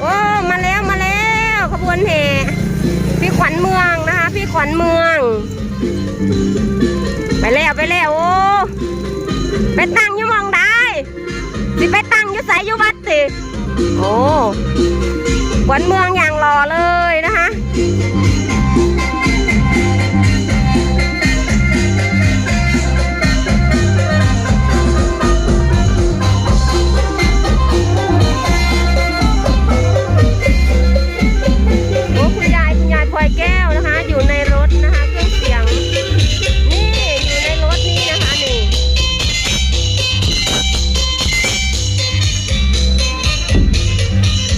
โอ้มาแล้วมาแล้วขบวนแห่พี่ขวัญเมืองนะคะ พี่ขวัญเมือง ไปแล้วไปแล้วโอ้ไปตั้งอยู่มองได้สิไปตั้งอยู่ใสอยู่วัด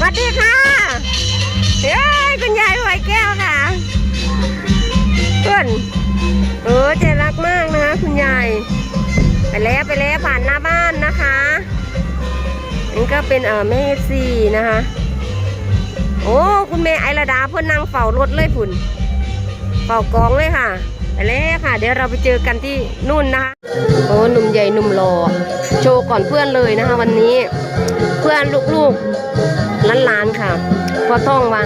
วัสดีค่ะเฮ้ยคุณยายพลอยแก้วค่ะเพื่อนเออใจรักมากนะคะ คุณยาย ไปแล้วไปแล้วผ่านหน้าบ้านนะคะนี่ก็เป็นเออแม่ซีนะคะ โอ้คุณแม่ไอระดาเพื่อนนั่งเฝ้ารถเลยฝุ่นเฝ้ากองเลยค่ะไปแล้วค่ะ เดี๋ยวเราไปเจอกันที่นู่นนะคะโอ้หนุ่มใหญ่หนุ่มหล่อโชว์ก่อนเพื่อนเลยนะคะ วันนี้ เพื่อนลูกๆ หล้านค่ะพอท่องมา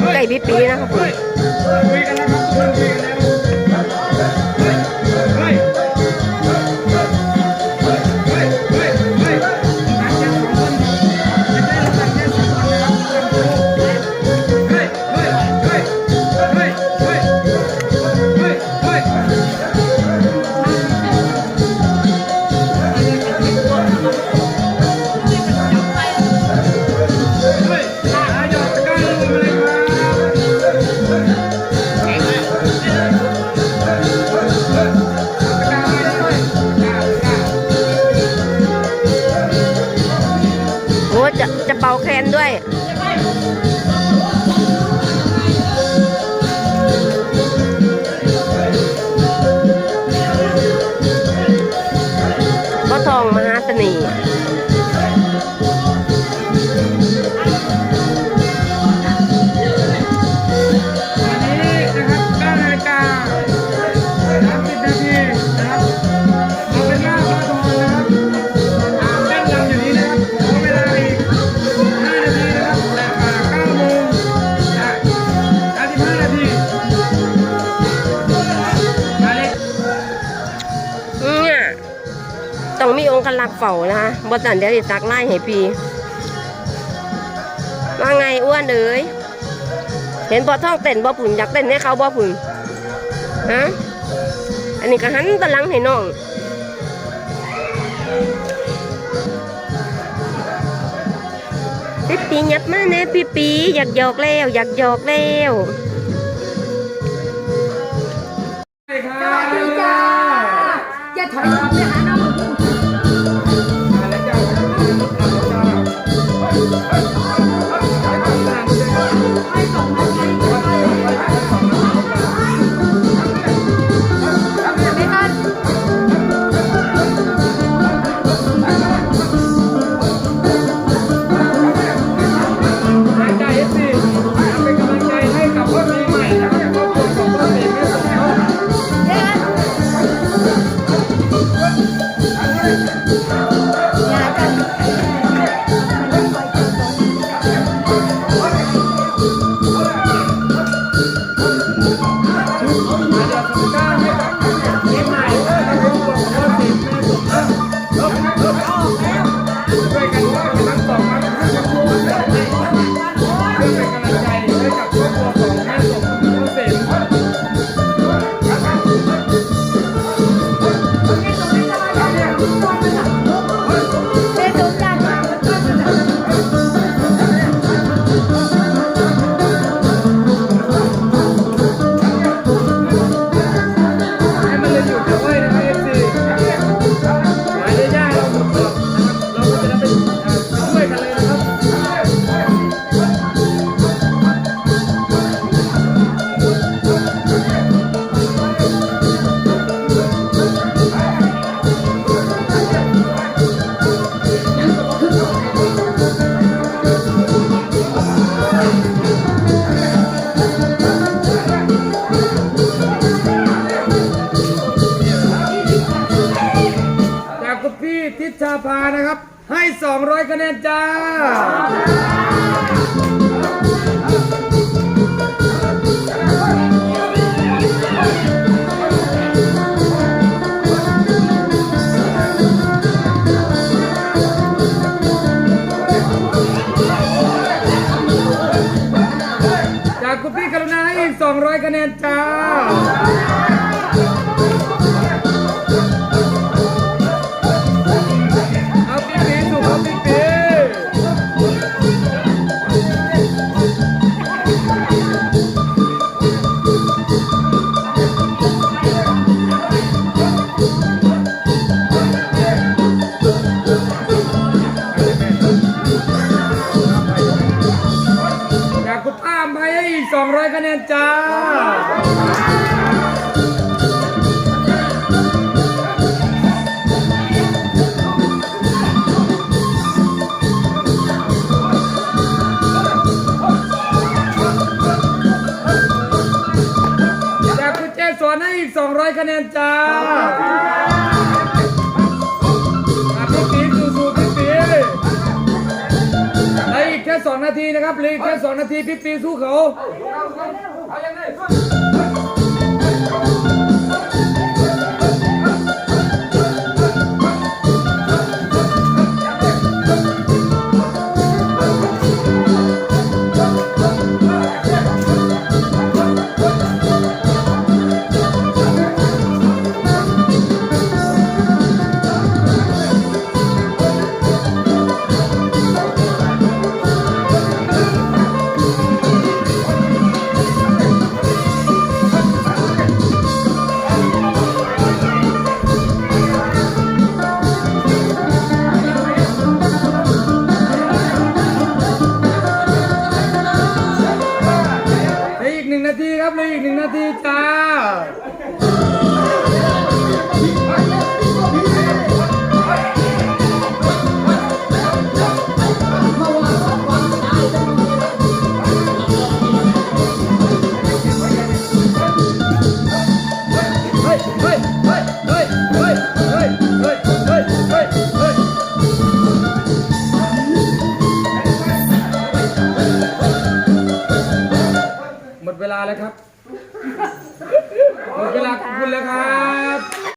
ใกล้ใกล้พี่ปีนะครับ ต้องมีองค์กลักษ์เฝ้านะคะบอสันเดี๋ยวจะตักไล่ให้พี่ว่าไงอ้วนเอ๋ยเห็นพอท่องเต้นบ่ผุนอยากเต้นให้เขาบ่ผุนฮะอันนี้ก็หันตะลังให้น้องพี่ปีหยับมาแน่พี่ปีอยากหยอกแล้ว อยากหยอกแล้ว 200คะแนนจ้า จากคุณพี่กรุณาให้อีก200คะแนนจ้า จ้าจากคุณเจสอนให้อีก 200 คะแนนจ้าอะพี่ปีสู้ๆพี่ปีเหลืออีกแค่ 2 นาทีนะครับเหลืออีกแค่ 2 นาที พี่ปีสู้เขา